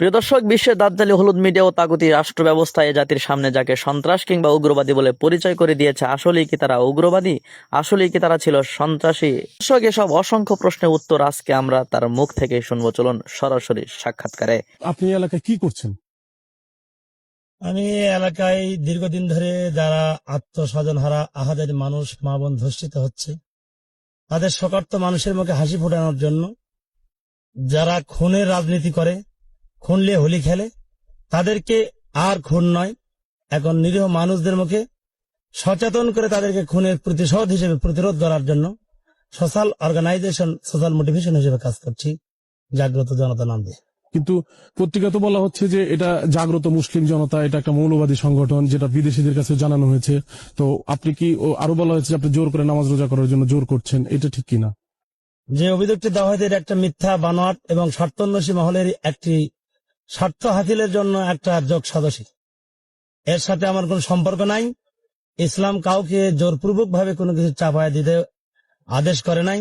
প্রিয় দর্শক বিশ্বের দাজ্জালি হলুদ মিডিয়া ও তাগুতি রাষ্ট্র ব্যবস্থা এ জাতির সামনে যাকে সন্ত্রাস কিংবা উগ্রবাদী বলে পরিচয় করে দিয়েছে আসলেই কি তারা উগ্রবাদী? আসলেই কি তারা ছিল সন্ত্রাসী? দর্শক এসব অসংখ্য প্রশ্নের উত্তর আজকে আমরা তার মুখ থেকে শুনব। চলুন সরাসরি সাক্ষাৎকারে। আপনি এলাকায় কি করছেন? আমি এই এলাকায় দীর্ঘদিন ধরে যারা আত্মস্বজন হারা আহাদের মানুষ মা বোন ধর্ষিত হচ্ছে তাদের শকার্ত মানুষের মুখে হাসি ফোটানোর জন্য যারা খুনের রাজনীতি করে খুনলে হোলি খেলে তাদেরকে আর খুন নয়। এখন নিরীহ মানুষদের মুখে সচেতন করে তাদেরকে খুনের প্রতিশোধ হিসেবে প্রতিরোধ করার জন্য সোশ্যাল অর্গানাইজেশন সোশ্যাল মোটিভেশন হিসেবে কাজ করছি। জাগ্রত জনতা নাম দিয়ে। কিন্তু পত্রিকা তো বলা হচ্ছে যে এটা জাগ্রত মুসলিম জনতা এটা একটা মৌলবাদী সংগঠন যেটা বিদেশিদের কাছে জানানো হয়েছে। তো আপনি কি ও আরও বলা হয়েছে আপনি জোর করে নামাজ রোজা করার জন্য জোর করছেন এটা ঠিক কিনা? যে অভিযোগটি দেওয়া হয়েছে এটা একটা মিথ্যা বানোয়াট এবং স্বার্থন্বেষী মহলের একটি স্বার্থ হাসিলের জন্য একটা যোগ সদস্য। এর সাথে আমার কোনো সম্পর্ক নাই। ইসলাম কাউকে জোরপূর্বক ভাবে কোনো কিছু চাপায় দিতে আদেশ করে নাই।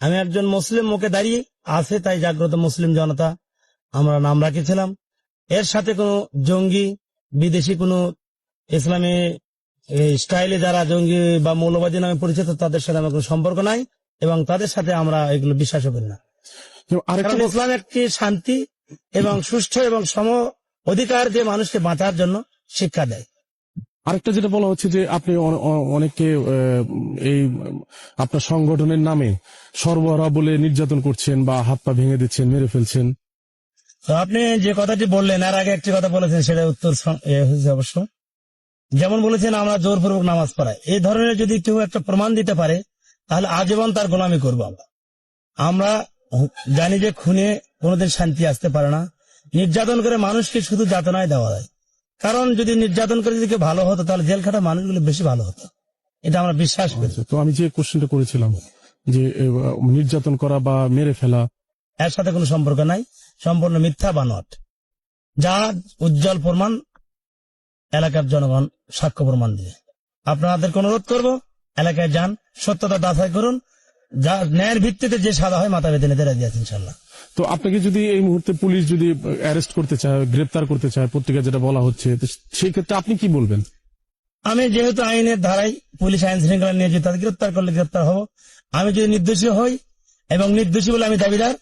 আমি একজন মুসলিম মুখে দাঁড়িয়ে আছে তাই জাগ্রত মুসলিম জনতা আমরা নাম রাখেছিলাম। এর সাথে কোনো জঙ্গি বিদেশি কোনো ইসলামী এই স্টাইলে যারা জঙ্গি বা মৌলবাদী নামে পরিচিত তাদের সাথে আমার কোনো সম্পর্ক নাই এবং তাদের সাথে আমরা এগুলো বিশ্বাসও করি না। ইসলাম একটি শান্তি এবং সুষ্ঠু এবং সম অধিকার যে মানুষকে বাঁচার জন্য শিক্ষা দেয়। আরেকটা যেটা বলা হচ্ছে যে আপনি অ- অ- অনেককে এই আপনার সংগঠনের নামে সর্বহারা বলে নির্যাতন করছেন বা হাত পা ভেঙে দিচ্ছেন মেরে ফেলছেন। তো আপনি যে কথাটি বললেন এর আগে একটি কথা বলেছেন সেটা উত্তর হয়েছে অবশ্য। যেমন বলেছেন আমরা জোরপূর্বক নামাজ পড়াই। এই ধরনের যদি কেউ একটা প্রমাণ দিতে পারে তাহলে আজীবন তার গোলামি করব আমরা। আমরা জানি যে খুনে কোনোদিন শান্তি আসতে পারে না। নির্যাতন করে মানুষকে শুধু যাতনায় দেওয়া হয়। কারণ যদি নির্যাতন করে যদি ভালো হতো তাহলে জেল খাটা মানুষগুলো বেশি ভালো হতো। এটা আমরা বিশ্বাস করি। তো আমি যে কোশ্চেনটা করেছিলাম যে নির্যাতন করা বা মেরে ফেলা। এর সাথে কোনো সম্পর্ক নাই। সম্পূর্ণ মিথ্যা বানোয়াট যা উজ্জ্বল প্রমাণ এলাকার জনগণ সাক্ষ্য প্রমাণ দিয়ে। আপনাদেরকে অনুরোধ করব এলাকায় যান সত্যতা যাচাই করুন যা ন্যায়ের ভিত্তিতে যে সাদা হয় মাথা বেঁধে নিতে রাজি আছে ইনশাল্লাহ তো আপনাকে যদি এই মুহূর্তে পুলিশ যদি অ্যারেস্ট করতে চায় গ্রেপ্তার করতে চায় পত্রিকা যেটা বলা হচ্ছে সেই ক্ষেত্রে আপনি কি বলবেন? আমি যেহেতু আইনের ধারায় পুলিশ আইন শৃঙ্খলা নিয়ে যে তাদের গ্রেপ্তার করলে গ্রেপ্তার হব আমি যদি নির্দোষী হই এবং নির্দোষী বলে আমি দাবিদার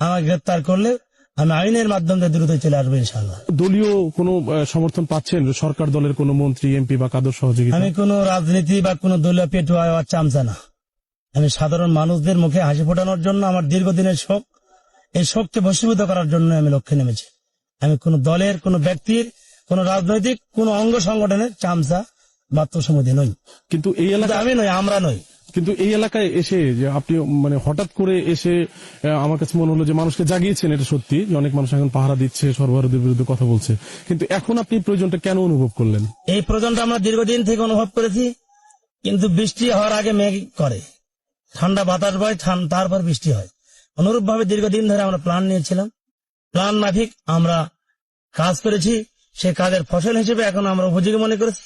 আমার গ্রেপ্তার করলে আমি আইনের মাধ্যমে দ্রুত চলে আসব ইনশাল্লাহ দলীয় কোনো সমর্থন পাচ্ছেন? সরকার দলের কোনো মন্ত্রী এমপি বা কাদের সহযোগী আমি কোনো রাজনীতি বা কোনো দলীয় পেটুয়া চামচা না। আমি সাধারণ মানুষদের মুখে হাসি ফোটানোর জন্য আমার দীর্ঘদিনের শোক এই শোককে ভস্মীভূত করার জন্য আমি লক্ষ্যে নেমেছি। আমি কোনো দলের কোনো ব্যক্তির কোনো রাজনৈতিক কোন অঙ্গ সংগঠনের চামচা বা তোষমতি নই। কিন্তু এই এলাকা আমি নই আমরা নই। কিন্তু এই এলাকায় এসে যে আপনি মানে হঠাৎ করে এসে আমার কাছে মনে হলো যে মানুষকে জাগিয়েছেন এটা সত্যি যে অনেক মানুষ এখন পাহারা দিচ্ছে সর্বভারতের বিরুদ্ধে কথা বলছে। কিন্তু এখন আপনি প্রয়োজনটা কেন অনুভব করলেন? এই প্রয়োজনটা আমরা দীর্ঘদিন থেকে অনুভব করেছি কিন্তু বৃষ্টি হওয়ার আগে মেঘ করে। ঠান্ডা বাতাস বয় তারপর বৃষ্টি হয়। অনুরূপ ভাবে দীর্ঘদিন ধরে আমরা প্ল্যান নিয়েছিলাম। প্ল্যান মাফিক আমরা কাজ করেছি। সে কাজের ফসল হিসেবে এখন আমরা উপযোগী মনে করেছি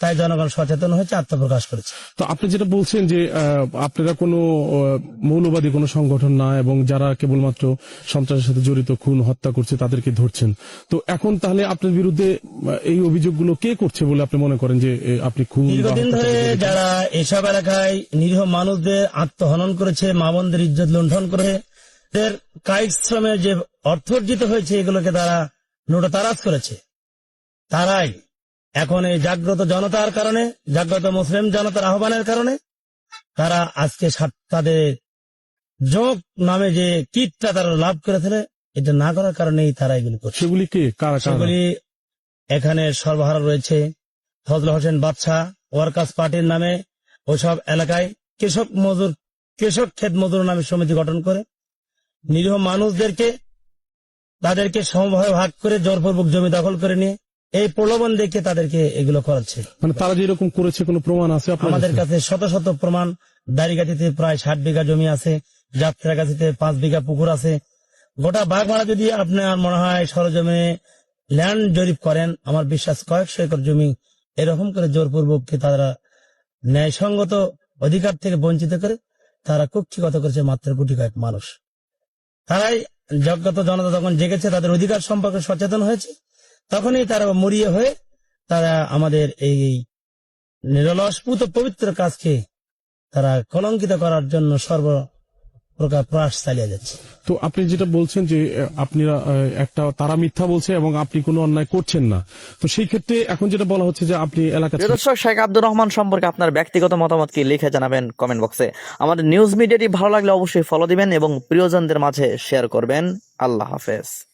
তাই জনগণ সচেতন হয়েছে আত্মপ্রকাশ করেছে। তো আপনি যেটা বলছেন যে আপনারা কোনো মৌলবাদী কোনো সংগঠন না এবং যারা কেবলমাত্র সন্ত্রাসের সাথে জড়িত খুন হত্যা করছে তাদেরকে ধরছেন। তো এখন তাহলে আপনার বিরুদ্ধে এই অভিযোগগুলো কে করছে বলে আপনি মনে করেন যে আপনি খুন দীর্ঘদিন ধরে যারা এসব এলাকায় নিরীহ মানুষদের আত্মহনন করেছে মা বোনদের ইজ্জত লুণ্ঠন করে এদের কায়িক শ্রমে যে অর্থ অর্জিত হয়েছে এগুলোকে তারা নোটা তারাজ করেছে। তারাই এখন এই জাগ্রত জনতার কারণে জাগ্রত মুসলিম জনতার আহ্বানের কারণে তারা আজকে তাদের যোগ নামে যে কীটটা তারা লাভ করেছিল এটা না করার কারণেই তারা এগুলি করছে। সেগুলি কে? সেগুলি এখানে সর্বহারা রয়েছে ফজল হোসেন বাদশাহ ওয়ার্কার্স পার্টির নামে ওসব এলাকায় কৃষক মজুর কৃষক ক্ষেত মজুর নামে সমিতি গঠন করে। নিরীহ মানুষদেরকে তাদেরকে সমভাবে ভাগ করে জোরপূর্বক জমি দখল করে নিয়ে এই প্রলোভন দেখে তাদেরকে এগুলো করাচ্ছে। মানে তারা যেরকম করেছে কোনো প্রমাণ আছে আমাদের কাছে? শত শত প্রমাণ। দাড়িগাছিতে প্রায় ষাট বিঘা জমি আছে যাত্রাগাছিতে পাঁচ বিঘা পুকুর আছে। গোটা বাগমারা যদি আপনার মনে হয় সরজমিনে ল্যান্ড জরিপ করেন আমার বিশ্বাস কয়েকশো একর জমি এরকম করে জোরপূর্বক তারা ন্যায়সঙ্গত অধিকার থেকে বঞ্চিত করে তারা কুক্ষিগত করেছে মাত্র কোটি কয়েক মানুষ। তারাই জগত জনতা যখন জেগেছে তাদের অধিকার সম্পর্কে সচেতন হয়েছে। তখনই তারা মরিয়ে হয়ে তারা আমাদের এই নিরলসপুত পবিত্র কাজকে তারা কলঙ্কিত করার জন্য সর্ব প্রকার প্রয়াস চালিয়ে যাচ্ছে। তো আপনি যেটা বলছেন যে আপনারা একটা তারা মিথ্যা বলছে এবং আপনি কোনো অন্যায় করছেন না। তো সেই ক্ষেত্রে এখন যেটা বলা হচ্ছে যে আপনি এলাকা দর্শক শেখ আব্দুর রহমান সম্পর্কে আপনার ব্যক্তিগত মতামত কি লিখে জানাবেন কমেন্ট বক্সে। আমাদের নিউজ মিডিয়াটি ভালো লাগলে অবশ্যই ফলো দিবেন এবং প্রিয়জনদের মাঝে শেয়ার করবেন। আল্লাহ হাফেজ।